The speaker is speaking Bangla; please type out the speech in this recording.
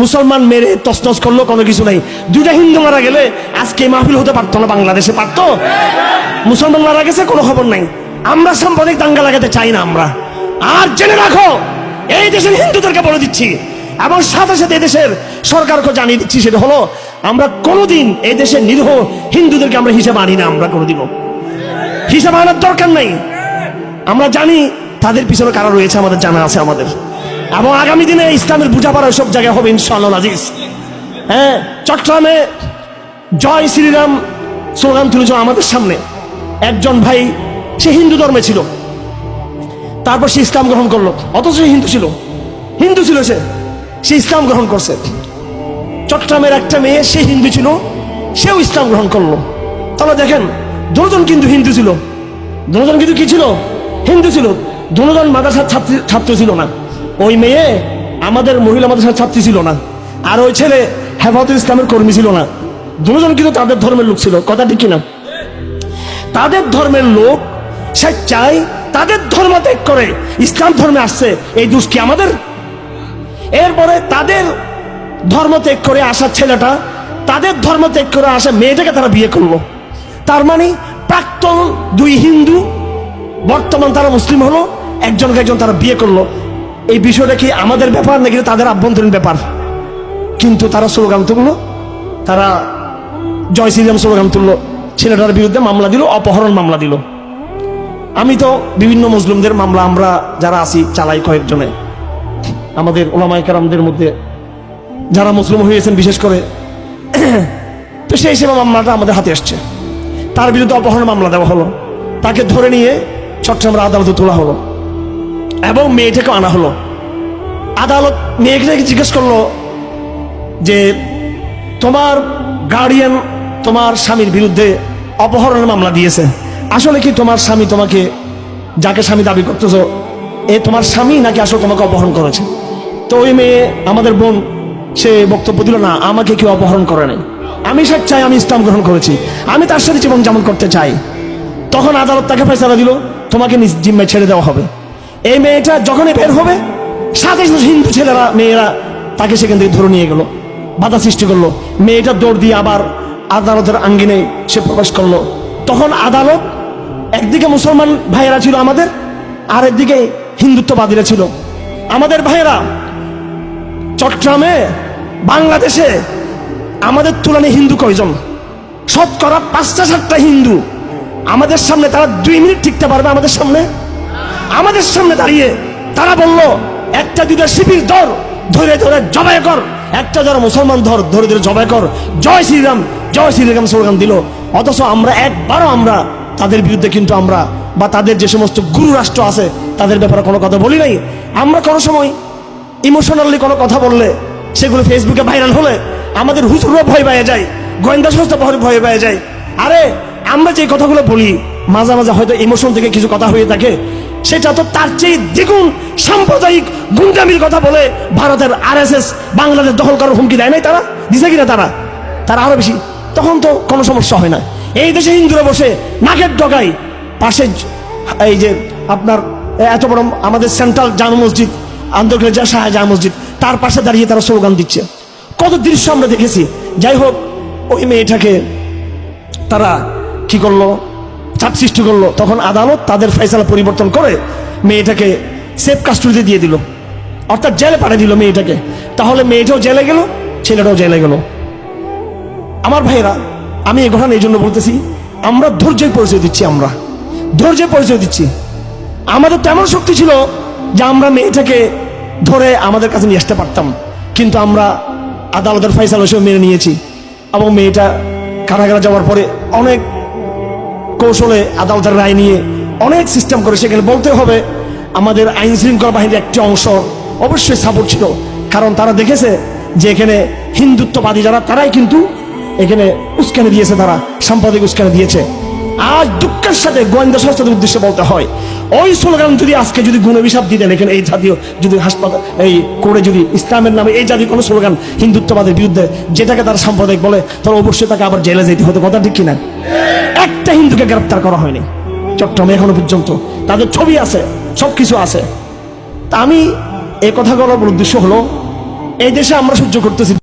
মুসলমান মেরে তসনস করল, কোনো কিছু নাই। দুইটা হিন্দু মারা গেলে আজকে মাহফিল হতে পারতো না, বাংলাদেশে পারতো। মুসলমান মারা গেছে, কোনো খবর নাই। আমরা সাম্প্রদায়িক দাঙ্গা লাগাতে চাই না আমরা। আর জেনে রাখো, এই দেশের হিন্দুদেরকে বলে দিচ্ছি, এবং সাথে সাথে দেশের সরকারকে জানিয়ে দিচ্ছি, সেটা হলো, আমরা কোনোদিন এই দেশের নিরীহ হিন্দুদেরকে আমরা হিসাব আনি না, আমরা কোনোদিনও হিসাব আনার দরকার নাই। আমরা জানি তাদের পিছনে কারা রয়েছে, আমাদের জানা আছে আমাদের। এবং আগামী দিনে ইসলামের বোঝাপড়া সব জায়গায় হবে, ইনশাআল্লাহ, আজিজ। হ্যাঁ চট্টগ্রামে জয় শ্রীরাম স্লোগান তুলেছ আমাদের সামনে। একজন ভাই, সে হিন্দু ধর্মে ছিল। তারপর সে ইসলাম গ্রহণ করল। অথচ সে হিন্দু ছিল। হিন্দু ছিল সে। সে ইসলাম গ্রহণ করছে। চট্টগ্রামের একটা মেয়ে, সে হিন্দু ছিল। সেও ইসলাম গ্রহণ করল। তাহলে দেখেন, দুজন কিন্তু হিন্দু ছিল। দুজন কিন্তু কি ছিল? হিন্দু ছিল। দুজন মাদ্রাসার ছাত্রী ছাত্র ছিল না। ওই মেয়ে আমাদের মহিলা মাদ্রাসার ছাত্রী ছিল না। আর ওই ছেলে হেফাজতুল ইসলামের কর্মী ছিল না। দুজন কিন্তু তাদের ধর্মের লোক ছিল। কথা ঠিক কিনা তাদের ধর্মের লোক, সে চায় তাদের ধর্ম ত্যাগ করে। ইসলাম ধর্মে আসছে, এই দুষ কি আমাদের? এরপরে তাদের ধর্ম ত্যাগ করে আসা ছেলেটা, তাদের ধর্ম ত্যাগ করে আসা মেয়েটাকে তারা বিয়ে করল। তার মানে প্রাক্তন দুই হিন্দু, বর্তমান তারা মুসলিম হলো, একজনকে একজন তারা বিয়ে করল। এই বিষয়টা কি আমাদের ব্যাপার নাকি তাদের আভ্যন্তরীণ ব্যাপার? কিন্তু তারা স্লোগান তুললো। তারা জয় শ্রীরাম স্লোগান তুললো। ছেলেটার বিরুদ্ধে মামলা দিল, অপহরণ মামলা দিল। আমি তো বিভিন্ন মুসলিমদের মামলা আমরা যারা আছি, চালাই কয়েকজনে। আমাদের ওলামাই কারামদের মধ্যে যারা মুসলিম হয়েছেন বিশেষ করে, তো সেই হিসেবে মামলাটা আমাদের হাতে আসছে। তার বিরুদ্ধে অপহরণ মামলা দেওয়া হলো। তাকে ধরে নিয়ে চট্টগ্রামের আদালতে তোলা হলো। এবং মেয়েটাকে আনা হলো। আদালত মেয়েটাকে জিজ্ঞেস করল যে, তোমার গার্ডিয়ান তোমার স্বামীর বিরুদ্ধে অপহরণের মামলা দিয়েছে। আসলে কি তোমার স্বামী তোমাকে, যাকে স্বামী দাবি করতেছ, এ তোমার স্বামী নাকি আসলে তোমাকে অপহরণ করেছে? তো ওই মেয়ে, আমাদের বোন, সে বক্তব্য দিল, না, আমাকে কেউ অপহরণ করে নাই। আমি সব চাই, আমি ইসলাম গ্রহণ করেছি। আমি তার সাথে জীবন যেমন করতে চাই। তখন আদালত তাকে ফেসলা দিল, তোমাকে নিজ জিম্মায় ছেড়ে দেওয়া হবে। এই মেয়েটা যখনই বের হবে, সাথে সাথে হিন্দু ছেলেরা, মেয়েরা তাকে সেখান থেকে ধরে নিয়ে গেল। বাধা সৃষ্টি করল। মেয়েটা দৌড় দিয়ে আবার আদালতের আঙ্গিনে সে প্রবেশ করল। তখন আদালত, একদিকে মুসলমান ভাইয়েরা ছিল আমাদের আর একদিকে হিন্দুত্ববাদীরা ছিল। আমাদের ভাইয়েরা, চট্টগ্রামে, বাংলাদেশে, আমাদের তুলনায় হিন্দু কয়জন? শতকরা পাঁচটা সাতটা হিন্দু। আমাদের সামনে তারা দুই মিনিট টিকতে পারবে আমাদের সামনে? আমাদের সামনে দাঁড়িয়ে তারা বলল, একটা দুটা শিবির ধর, ধরে ধরে জবাই কর। একটা ধর মুসলমান ধর, ধরে ধরে জবাই কর। জয় শ্রীরাম জয় শ্রীরাম স্লোগান দিল। অথচ আমরা একবারও আমরা তাদের বিরুদ্ধে কিন্তু আমরা বা তাদের যে সমস্ত গুরু রাষ্ট্র আছে, তাদের ব্যাপারে কোনো কথা বলি নাই। আমরা কোনো সময় ইমোশনালি কোনো কথা বললে, সেগুলো ফেসবুকে ভাইরাল হলে আমাদের হুজুরও ভয় পেয়ে যায়, গোয়েন্দা সংস্থা ভয় ভয় পেয়ে যায়। আরে, আমরা যে কথাগুলো বলি, মাঝে মাঝে হয়তো ইমোশন থেকে কিছু কথা হয়ে থাকে সেটা তো তার চেয়ে দ্বিগুণ সাম্প্রদায়িক গুন্ডামির কথা বলে ভারতের আর বাংলাদেশ দখল করার হুমকি দেয় নাই তারা? দিছে কিনা তারা? তারা আরও বেশি। তখন তো কোনো সমস্যা হয় না। এই দেশে হিন্দুরা বসে নাকের ডগাই পাশে এই যে আপনার এত বড় আমাদের সেন্ট্রাল জামা মসজিদ আন্দোলনের যা শাহ জামা মসজিদ, তার পাশে দাঁড়িয়ে তারা স্লোগান দিচ্ছে। কত দৃশ্য আমরা দেখেছি। যাই হোক, ওই মেয়েটাকে তারা কি করল? চাপ সৃষ্টি করল। তখন আদালত তাদের ফয়সালা পরিবর্তন করে মেয়েটাকে সেফ কাস্টডিতে দিয়ে দিল। অর্থাৎ জেলে পাঠিয়ে দিল মেয়েটাকে। তাহলে মেয়েটাও জেলে গেল, ছেলেটাও জেলে গেল। আমার ভাইরা আমি এই ঘটনা এই জন্য বলতেছি, আমরা ধৈর্যের পরিচয় দিচ্ছি আমরা। ধৈর্যের পরিচয় দিচ্ছি। আমাদের তেমন শক্তি ছিল যে আমরা মেয়েটাকে ধরে আমাদের কাছে নিয়ে আসতে পারতাম। কিন্তু আমরা আদালতের ফয়সালা হিসেবে মেনে নিয়েছি এবং মেয়েটা কারাগারে যাওয়ার পরে অনেক কৌশলে আদালতের রায় নিয়ে অনেক সিস্টেম করে। সেখানে বলতে হবে, আমাদের আইন শৃঙ্খলা বাহিনীর একটি অংশ অবশ্যই সাপোর্ট ছিল। কারণ তারা দেখেছে যে এখানে হিন্দুত্ববাদী যারা, তারাই কিন্তু এখানে উস্কানি দিয়েছে, তারা সাম্প্রদায়িক উস্কানি দিয়েছে। আজ দুঃখের সাথে গোয়েন্দা সংস্থাদের উদ্দেশ্যে বলতে হয়, ওই স্লোগান যদি আজকে যদি গুণবিষাপ দিতেন এখানে এই জাতীয় যদি হাসপাতাল, এই করে যদি ইসলামের নামে এই জাতীয় কোনো স্লোগান হিন্দুত্ববাদের বিরুদ্ধে যেটাকে তারা সাম্প্রদায়িক বলে, তাহলে অবশ্যই তাকে আবার জেলে যেতে হতো। কথা ঠিক কিনা? একটা হিন্দুকে গ্রেপ্তার করা হয়নি। চট্টগ্রামে এখনও পর্যন্ত। তাদের ছবি আছে সব কিছু আছে। তা আমি এই কথা বলার উদ্দেশ্য হলো, এই দেশে আমরা সহ্য করতেছি